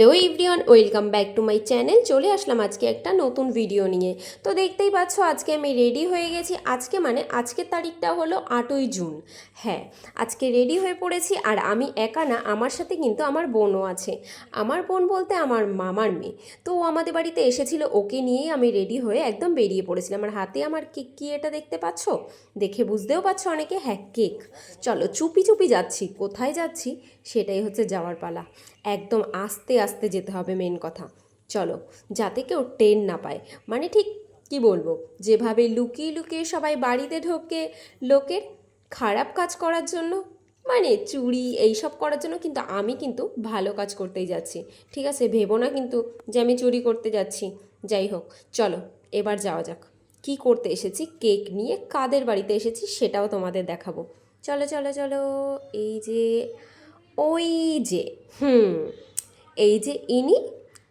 Hello everyone welcome back to my channel চলে আসলাম আজকে একটা নতুন ভিডিও নিয়ে। তো দেখতেই পাচ্ছ, আজকে আমি রেডি হয়ে গেছি। আজকে মানে আজকের তারিখটা হলো আটই জুন। হ্যাঁ আজকে রেডি হয়ে পড়েছি আর আমি একা না, আমার সাথে কিন্তু আমার বোনও আছে। আমার বোন বলতে আমার মামার মেয়ে। তো ও আমাদের বাড়িতে এসেছিল, ওকে নিয়েই আমি রেডি হয়ে একদম বেরিয়ে পড়েছিলাম। আমার হাতে আমার কেক কি এটা দেখতে পাচ্ছ? দেখে বুঝতেও পারছ অনেকে হ্যাঁ কেক চলো চুপি চুপি যাচ্ছি, কোথায় যাচ্ছি সেটাই হচ্ছে যাওয়ার পালা। একদম আস্তে আস্তে যেতে হবে মেন কথা। চলো, যাতে কেউ টেন না পায়। মানে ঠিক কি বলব? যেভাবে লুকিয়ে লুকিয়ে সবাই বাড়িতে ঢোকে, লোকের খারাপ কাজ করার জন্য মানে চুরি এইসব করার জন্য কিন্তু আমি কিন্তু ভালো কাজ করতেই যাচ্ছি। ঠিক আছে, ভেবো না কিন্তু যে আমি চুরি করতে যাচ্ছি। যাই হোক, চলো, এবার যাওয়া যাক। কি করতে এসেছি? কেক নিয়ে কাদের বাড়িতে এসেছি সেটাও তোমাদের দেখাবো। চলো চলো চলো, এই যে ওই যে, হুম, এই যে ইনি,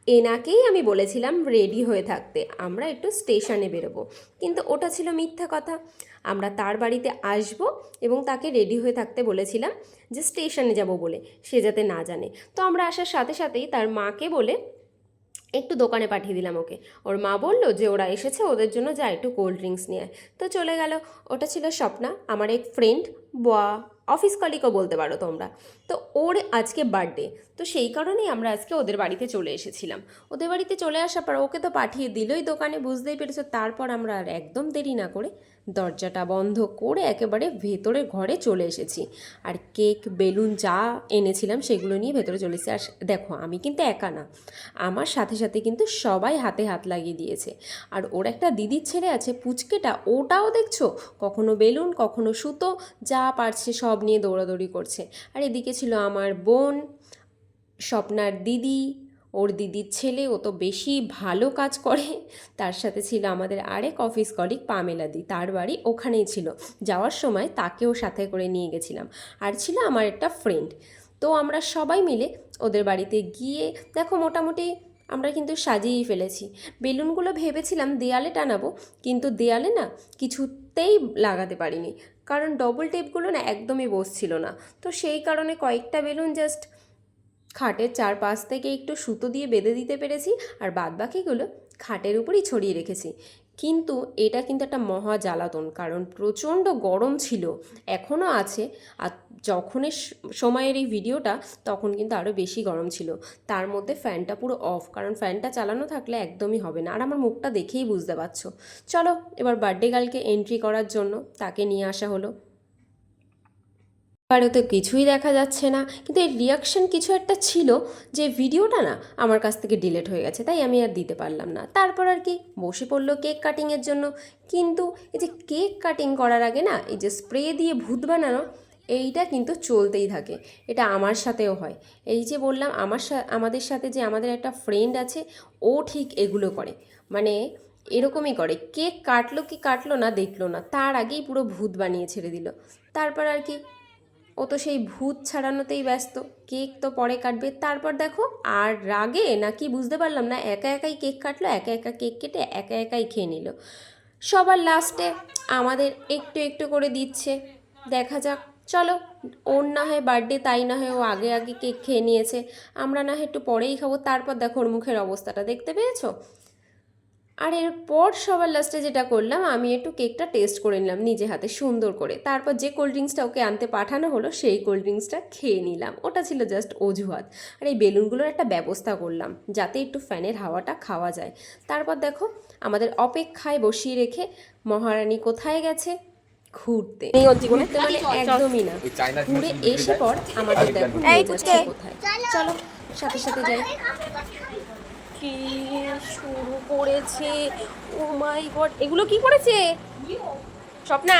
এনাকেই আমি বলেছিলাম রেডি হয়ে থাকতে। আমরা একটু স্টেশনে বেরোবো। কিন্তু ওটা ছিল মিথ্যা কথা। আমরা তার বাড়িতে আসব এবং তাকে রেডি হয়ে থাকতে বলেছিলাম যে স্টেশনে যাব বলে, সে যাতে না জানে। তো আমরা আসার সাথে সাথেই তার মাকে বলে একটু দোকানে পাঠিয়ে দিলাম ওকে। ওর মা বলল যে ওরা এসেছে, ওদের জন্য যা একটু কোল্ড ড্রিঙ্কস নিয়ে তো চলে গেল। ওটা ছিল স্বপ্না, আমার এক ফ্রেন্ড বা অফিস কলিগও বলতে পারো তোমরা। তো ওর আজকে বার্থডে তো সেই কারণেই আমরা আজকে ওদের বাড়িতে চলে এসেছিলাম। ওদের বাড়িতে চলে আসার পর ওকে তো পাঠিয়ে দিলই দোকানে, বুঝতেই পেরেছ। তারপর আমরা আর একদম দেরি না করে দরজাটা বন্ধ করে একেবারে ভেতরে ঘরে চলে এসেছি। আর কেক, বেলুন যা এনেছিলাম সেগুলো নিয়ে ভেতরে চলে এসেছি। আর দেখো, আমি কিন্তু একা না। আমার সাথে সাথে কিন্তু সবাই হাতে হাত লাগিয়ে দিয়েছে। আর ওর একটা দিদির ছেলে আছে, পুচকেটা, ওটাও দেখছ? কখনো বেলুন, কখনো সুতো, যা পারছে সব নিয়ে দৌড়াদৌড়ি করছে। আর এদিকে ছিল আমার বোন, স্বপ্নার দিদি ওর দিদির ছেলে, ও তো বেশি ভালো কাজ করে। তার সাথে ছিল আমাদের আরেক অফিস কলিগ পামেলাদি, তার বাড়ি ওখানেই ছিল। যাওয়ার সময় তাকেও সাথে করে নিয়ে গেছিলাম। আর ছিল আমার একটা ফ্রেন্ড তো আমরা সবাই মিলে ওদের বাড়িতে গিয়ে, দেখো মোটামুটি আমরা কিন্তু সাজিয়েই ফেলেছি। বেলুনগুলো ভেবেছিলাম দেয়ালে টানাবো, কিন্তু দেয়ালে না কিছুতেই লাগাতে পারিনি। কারণ ডবল টেপগুলো না একদমই বসছিল না। তো সেই কারণে কয়েকটা বেলুন জাস্ট খাটের চারপাশ থেকে একটু সুতো দিয়ে বেঁধে দিতে পেরেছি আর বাদবাকিগুলো খাটের উপরই ছড়িয়ে রেখেছি। কিন্তু এটা কিন্তু একটা মহা জ্বালাতন, কারণ প্রচণ্ড গরম ছিল এখনও আছে। আর যখনের সময়ের এই ভিডিওটা, তখন কিন্তু আরও বেশি গরম ছিল। তার মধ্যে ফ্যানটা পুরো অফ, কারণ ফ্যানটা চালানো থাকলে একদমই হবে না। আর আমার মুখটা দেখেই বুঝতে পারছ। চলো, এবার বার্থডে গার্লকে এন্ট্রি করার জন্য তাকে নিয়ে আসা হলো। এবারে তো কিছুই দেখা যাচ্ছে না। কিন্তু এর রিয়াকশন কিছু একটা ছিল যে ভিডিওটা না আমার কাছ থেকে ডিলেট হয়ে গেছে, তাই আমি আর দিতে পারলাম না। তারপর আর কি বসে পড়ল কেক কাটিংয়ের জন্য। কিন্তু এই যে কেক কাটিং করার আগে না, এই যে স্প্রে দিয়ে ভূত বানানো, এইটা কিন্তু চলতেই থাকে। এটা আমার সাথেও হয়। এই যে বললাম, আমার আমাদের সাথে যে আমাদের একটা ফ্রেন্ড আছে, ও ঠিক এগুলো করে। মানে এরকমই করে। কেক কাটলো কি কাটলো না, দেখল না। তার আগেই পুরো ভূত বানিয়ে ছেড়ে দিল। তারপর আর কি ও তো সেই ভূত ছাড়ানোতেই ব্যস্ত। কেক তো পরে কাটবে। তারপর দেখো, আর রাগে নাকি বুঝতে পারলাম না, একা একাই কেক কাটলো, একা একা কেক কেটে একা একাই খেয়ে নিল। সবার লাস্টে আমাদের একটু একটু করে দিচ্ছে। দেখা যাক, চলো, ওর না হয় বার্থডে, তাই না হয় ও আগে আগে কেক খেয়ে নিয়েছে। আমরা না হয় একটু পরেই খাব। তারপর দেখো ওর মুখের অবস্থাটা, দেখতে পেয়েছ? আর এরপর সবার লাস্টে যেটা করলাম আমি একটু কেকটা টেস্ট করে নিলাম নিজে হাতে সুন্দর করে। তারপর যে কোল্ড ড্রিঙ্কসটা ওকে আনতে পাঠানো হলো সেই কোল্ড ড্রিঙ্কসটা খেয়ে নিলাম। ওটা ছিল জাস্ট অজুহাত। আর এই বেলুনগুলোর একটা ব্যবস্থা করলাম যাতে একটু ফ্যানের হাওয়াটা খাওয়া যায়। তারপর দেখো আমাদের অপেক্ষায় বসিয়ে রেখে মহারানী কোথায় গেছে? ঘুরতে। ঘুরতে মানে একদমই না। ঘুরে এসে পর আমাদের দেখো কোথায়। চলো সাথে সাথে যাই। কি শুরু করেছে? ও মাই গড, এগুলো কি করেছে? স্বপ্না?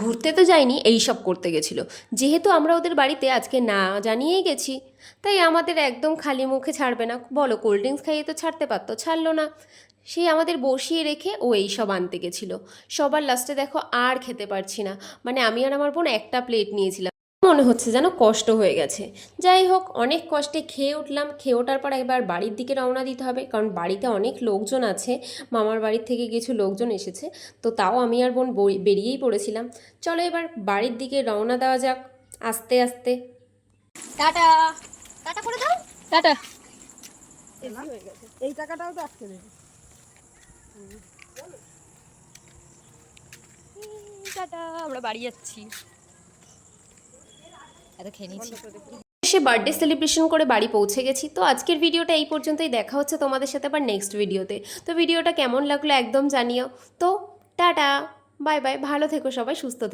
ঘুরতে তো যাইনি, এই সব করতে গেছিল। যেহেতু আমরা ওদের বাড়িতে আজকে না জানিয়েই গেছি, তাই আমাদের একদম খালি মুখে ছাড়বে না। বলো কোল্ড ড্রিঙ্কস খাইয়ে তো ছাড়তে পারতো, ছাড়লো না। সে আমাদের বসিয়ে রেখে ও এই সব আনতে গেছিল। সবার লাস্টে দেখো আর খেতে পারছি না। মানে আমি আর আমার বোন একটা প্লেট নিয়েছিলাম। মনে হচ্ছে যেন কষ্ট হয়ে গেছে। যাই হোক অনেক কষ্টে খেয়ে উঠলাম। খেয়ে ওঠার পর এবার বাড়ির দিকে রওনা দিতে হবে কারণ বাড়িতে অনেক লোকজন আছে। মামার বাড়ির থেকে কিছু লোকজন এসেছে তো তাও আমি আর বোন বেরিয়েই পড়েছিলাম। চলো এবার বাড়ির দিকে রওনা দেওয়া যাক আস্তে আস্তে। টাটা। টাটা করে দাও। টাটা। এই টাকাটাও তো আটকে টাটা। আমরা বাড়ি যাচ্ছি। এত খেয়ে নিয়েছি। সে বার্থডে সেলিব্রেশন করে বাড়ি পৌঁছে গেছি। তো আজকের ভিডিওটা এই পর্যন্তই। দেখা হচ্ছে তোমাদের সাথে আবার নেক্সট ভিডিওতে। তো ভিডিওটা কেমন লাগল একদম জানিও। তো টাটা বাই বাই ভালো থেকো সবাই সুস্থ থেকো।